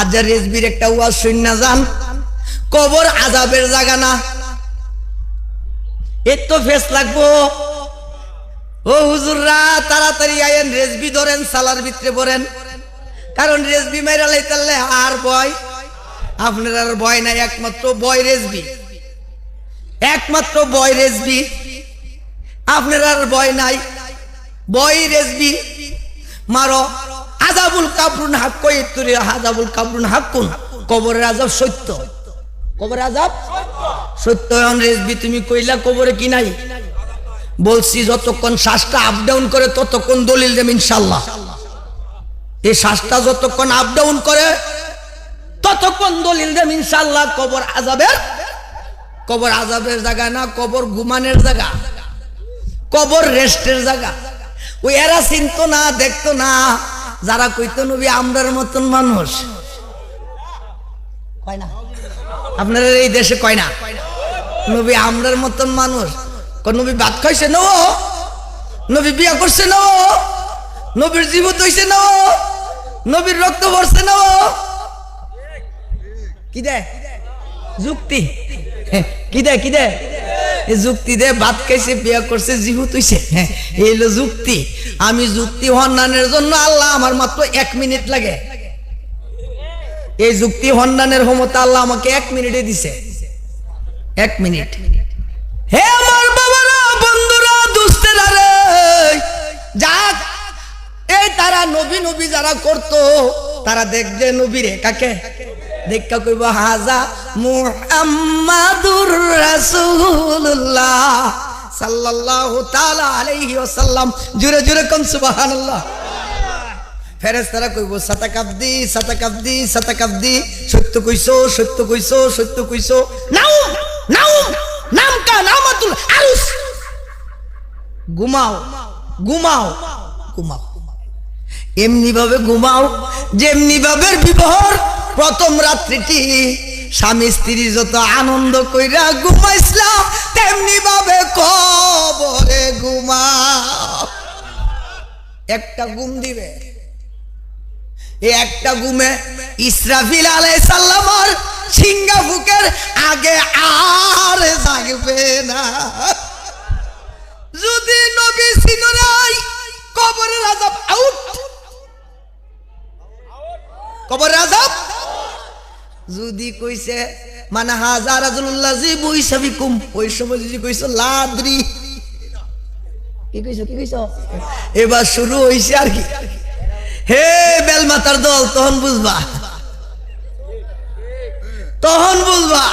আর রেজবির একটা ওয়াজ শূন্য যান কবর আজাবের জায়গা না। এর তো ফেস লাগবো। ও হুজুররা, তাড়াতাড়ি আয়েন রেজবি ধরেন, সালার ভিতরে পড়েন। কারণ রেজবি মেরা লাইতালে আর ভয়। আপনার আর ভয় নাই, একমাত্র বয় রেজবি একমাত্র বয় রেজবি আপনার আর ভয় নাই। বয় রেজবি মারো। আজাবুল কাবরুন হাক, কই তুরি আজাবুল কাবরুন হাক্কুন কবরের আজাব সত্য। কবরের আজাব সত্য। এখন রেজবি, তুমি কইলা কবরে কি নাই? বলছি, যতক্ষণ শ্বাসটা আপ ডাউন করে, ততক্ষণ দলিল দেব ইনশাল্লাহ এই শ্বাসটা যতক্ষণ আপ ডাউন করে, ততক্ষণ দলিল দেব ইনশাল্লাহ কবর আজাবের কবর আজাবের জায়গা না, কবর ঘুমানের জায়গা। কবর রেস্টের জায়গা। ওই এরা চিনতো না, দেখতো না। যারা কইত নবী আমরার মতন মানুষ। আপনার এই দেশে কয় না? নবী আমরার মতন মানুষ। নবী ভাত খাইছে ন নবী বিয়া করছে ন নবীর জীবত হইছে ন নবীর রক্ত ভরছে ন কি দে যুক্তি। কি দে কি দে এ যুক্তি দে, ভাত খাইছে, বিয়া করছে, জিহু তুইছে। এই হলো যুক্তি। আমি যুক্তি হন্নানের জন্য আল্লাহ আমার মাত্র এক মিনিট লাগে। এই যুক্তি হন্নানের ক্ষমতা আল্লাহ আমাকে এক মিনিটে দিছে। এক মিনিট। হে আমার বাবারা, বন্ধুরা দুস্তেরা রে যাক, এই তারা নবী নবী যারা করত, তারা দেখবে নবীরে, কাকে? দেখা কইব, হাজা মুহাম্মাদুর রাসূলুল্লাহ সাল্লাল্লাহু তাআলা আলাইহি ওয়াসাল্লাম। জুরে জুরে কোন সুবহানাল্লাহ। ফেরেশতারা কইব, সাতাকাব্দি সাতাকাব্দি সাতাকাব্দি। সত্য কইছো সত্য কইছো সত্য কইছো। নাও নাও, নাম কা নামাতুল আরুস ঘুমাও ঘুমাও ঘুমাও। এমনি ভাবে ঘুমাও যেমনি ভাবে বিবাহর প্রথম রাত্রিটি স্বামী স্ত্রী যত আনন্দ কইরা ঘুমাইছিলাম তেমনি ভাবে কবরে ঘুমা একটা ঘুম দিবে। এই একটা ঘুমে ইসরাফিল আলাই সাল্লামর সিঙ্গাফুকের আগে আর জাগবে না। যদি নবী সিনরাই কবরের আজাব আউট, কবরের আজাব যদি কইছে মানে হাজার আজুল্লাহ জি বৈশাবি কুম ওই সময় যদি কইছো লাদ্রি। কি কইছো কি কইছো? এবার শুরু হইছে আর কি। হে বেলমাতার দল তখন বুঝবা। তখন বুঝবা।